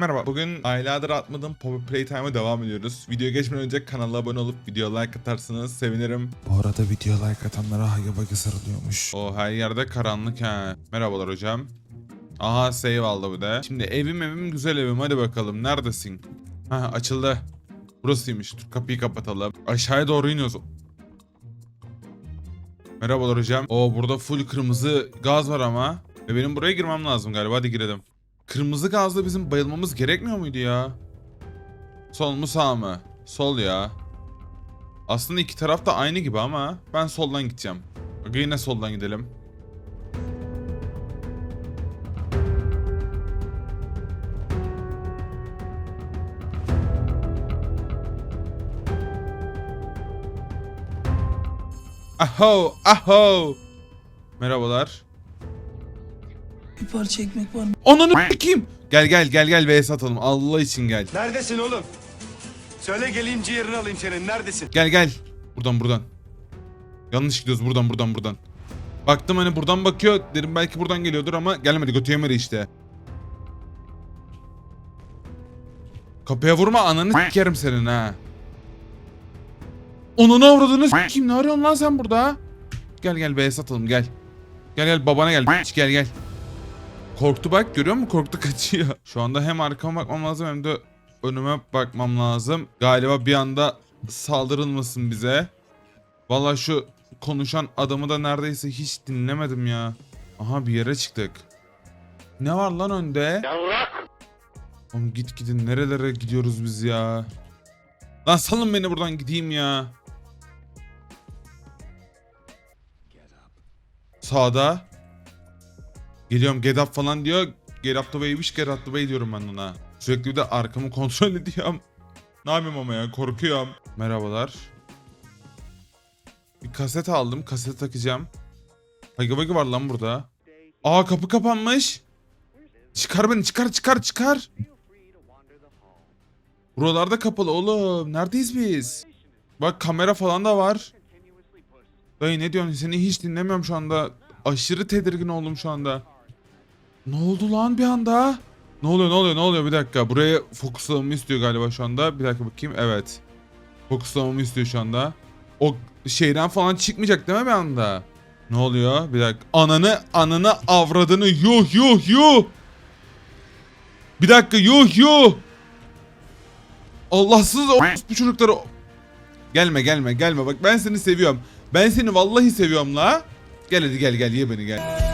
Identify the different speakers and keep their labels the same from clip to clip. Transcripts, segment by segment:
Speaker 1: Merhaba. Bugün aylardır atmadığım Poppy Playtime'a devam ediyoruz. Videoya geçmeden önce kanala abone olup video like atarsanız sevinirim.
Speaker 2: Bu arada video like atanlara hagi bagi sarılıyormuş.
Speaker 1: O her yerde karanlık ha. Merhabalar hocam. Aha save aldı bu da. Şimdi evim evim güzel evim hadi bakalım neredesin? Ha açıldı. Burasıymış. Dur kapıyı kapatalım. Aşağıya doğru iniyoruz. Merhabalar hocam. O burada full kırmızı gaz var ama. Ve benim buraya girmem lazım galiba. Hadi girelim. Kırmızı gazla bizim bayılmamız gerekmiyor muydu ya? Sol mu sağ mı? Sol ya. Aslında iki taraf da aynı gibi ama ben soldan gideceğim. Bak yine soldan gidelim. Aho, aho. Merhabalar.
Speaker 3: Bir parça ekmek var mı?
Speaker 1: Ananı kim? Gel gel gel gel vs atalım. Allah için gel.
Speaker 4: Neredesin oğlum? Söyle geleyim ciğerini alayım senin. Neredesin?
Speaker 1: Gel gel. Buradan buradan. Yanlış gidiyoruz buradan buradan buradan. Baktım hani buradan bakıyor. Dedim belki buradan geliyordur ama gelmedi götüyemedi işte. Kapıya vurma ananı s**erim senin ha. Onunu avradını s**eyim ne arıyorsun lan sen burada? Gel gel BS atalım gel. Gel gel babana gel gel gel. Korktu bak görüyor musun korktu kaçıyor. Şu anda hem arkama bakmam lazım hem de önüme bakmam lazım. Galiba bir anda saldırılmasın bize. Vallahi şu konuşan adamı da neredeyse hiç dinlemedim ya. Aha bir yere çıktık. Ne var lan önde? Oğlum git gidin nerelere gidiyoruz biz ya. Lan salın beni buradan gideyim ya. Sağda. Geliyorum get up falan diyor. Get up the way'miş get up the way diyorum ben ona. Sürekli bir de arkamı kontrol ediyorum. Ne yapayım ama ya korkuyorum. Merhabalar. Bir kaset aldım. Kaset takacağım. Hagi Vagi var lan burada. Aa kapı kapanmış. Çıkar beni çıkar çıkar çıkar. Buralarda kapalı oğlum. Neredeyiz biz? Bak kamera falan da var. Dayı ne diyorsun? Seni hiç dinlemiyorum şu anda. Aşırı tedirgin oldum şu anda. Ne oldu lan bir anda? Ne oluyor ne oluyor ne oluyor bir dakika. Buraya fokuslamamı istiyor galiba şu anda. Bir dakika bakayım. Evet. Fokuslamamı istiyor şu anda. O şeyden falan çıkmayacak değil mi bir anda? Ne oluyor? Bir dakika. Ananı ananı avradını yuh yuh yuh. Bir dakika yuh yuh. Allahsız o bu çocukları. Gelme gelme gelme bak ben seni seviyorum. Ben seni vallahi seviyorum la. Gel hadi gel gel ye beni gel.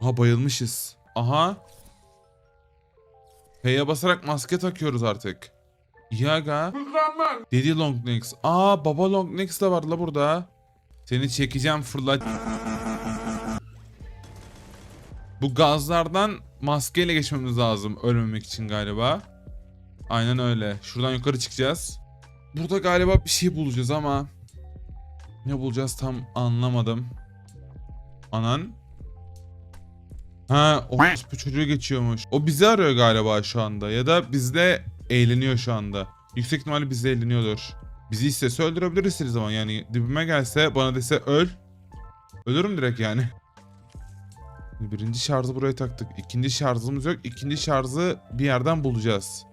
Speaker 1: Aha bayılmışız. Aha. P'ye basarak maske takıyoruz artık. Yaga. Dedi long necks. Aa baba long necks de var la burada. Seni çekeceğim fırlat. Bu gazlardan maskeyle geçmemiz lazım ölmemek için galiba. Aynen öyle. Şuradan yukarı çıkacağız. Burada galiba bir şey bulacağız ama ne bulacağız tam anlamadım. Anan. Ha, o bu çocuğu geçiyormuş. O bizi arıyor galiba şu anda ya da bizde eğleniyor şu anda. Yüksek ihtimalle bizde eğleniyordur. Bizi istese öldürebilir istediği zaman yani dibime gelse bana dese öl. Ölürüm direkt yani. Birinci şarjı buraya taktık. İkinci şarjımız yok. İkinci şarjı bir yerden bulacağız.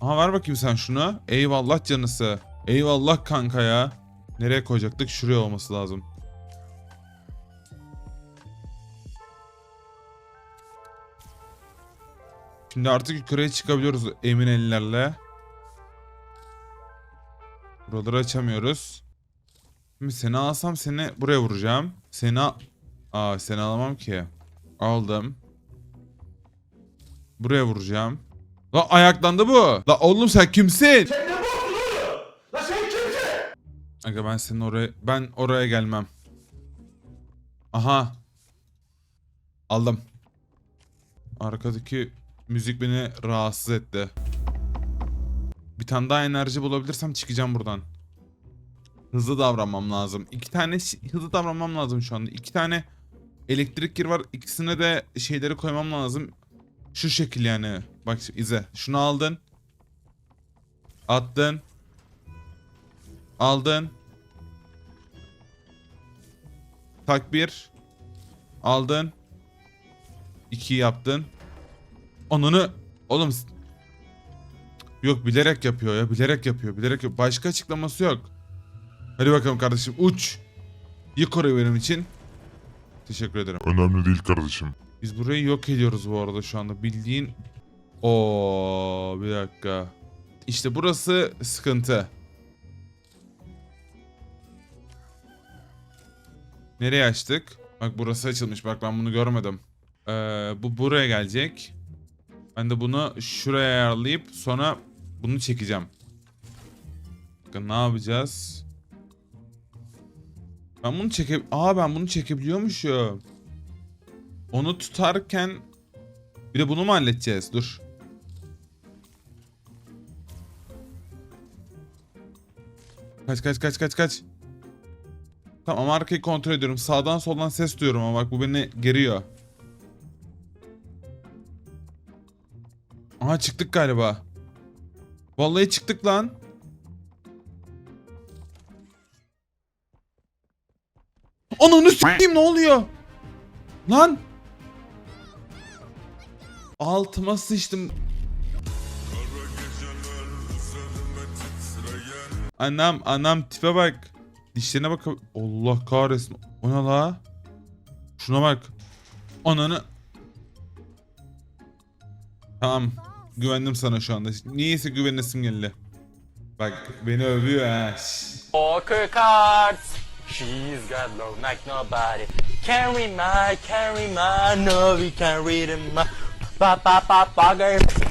Speaker 1: Aha ver bakayım sen şunu. Eyvallah canısı. Eyvallah kanka ya. Nereye koyacaktık? Şuraya olması lazım. Şimdi artık yukarıya çıkabiliyoruz emin ellerle. Buraları açamıyoruz. Şimdi seni alsam seni buraya vuracağım. Seni al... Aa seni alamam ki. Aldım. Buraya vuracağım. La ayaklandı bu. La oğlum sen kimsin? Sen ne La sen kimsin? Aga ben senin oraya ben oraya gelmem. Aha. Aldım. Arkadaki müzik beni rahatsız etti. Bir tane daha enerji bulabilirsem çıkacağım buradan. Hızlı davranmam lazım. İki tane hızlı davranmam lazım şu anda. İki tane elektrik kir var. İkisine de şeyleri koymam lazım. Şu şekil yani. Bak izle. Şunu aldın. Attın. Aldın. Tak bir. Aldın. 2 yaptın. Onunu oğlum Yok bilerek yapıyor ya bilerek yapıyor bilerek yapıyor. Başka açıklaması yok. Hadi bakalım kardeşim uç. Yık orayı benim için. Teşekkür ederim.
Speaker 5: Önemli değil kardeşim.
Speaker 1: Biz burayı yok ediyoruz bu arada şu anda. Bildiğin... Oo bir dakika. İşte burası sıkıntı. Nereye açtık? Bak burası açılmış. Bak ben bunu görmedim. Ee, bu buraya gelecek. Ben de bunu şuraya ayarlayıp sonra bunu çekeceğim. Bakın ne yapacağız? Ben bunu çeke... Aa ben bunu çekebiliyormuşum. Onu tutarken bir de bunu mu halledeceğiz? Dur. Kaç kaç kaç kaç kaç. Tamam arkayı kontrol ediyorum. Sağdan soldan ses duyuyorum ama bak bu beni geriyor. Aha çıktık galiba. Vallahi çıktık lan. Ananı s**eyim ne oluyor? Lan. Altıma sıçtım. Anam anam tipe bak. Dişlerine bak. Allah kahretsin. O ne la? Şuna bak. Ananı. Tamam. Güvendim sana şu anda. Niyeyse güvenesim geldi. Bak beni övüyor ha.
Speaker 6: Poker cards. She's got love like nobody. Read my, read my, no, we can't read 'em. Ba ba ba ba girl.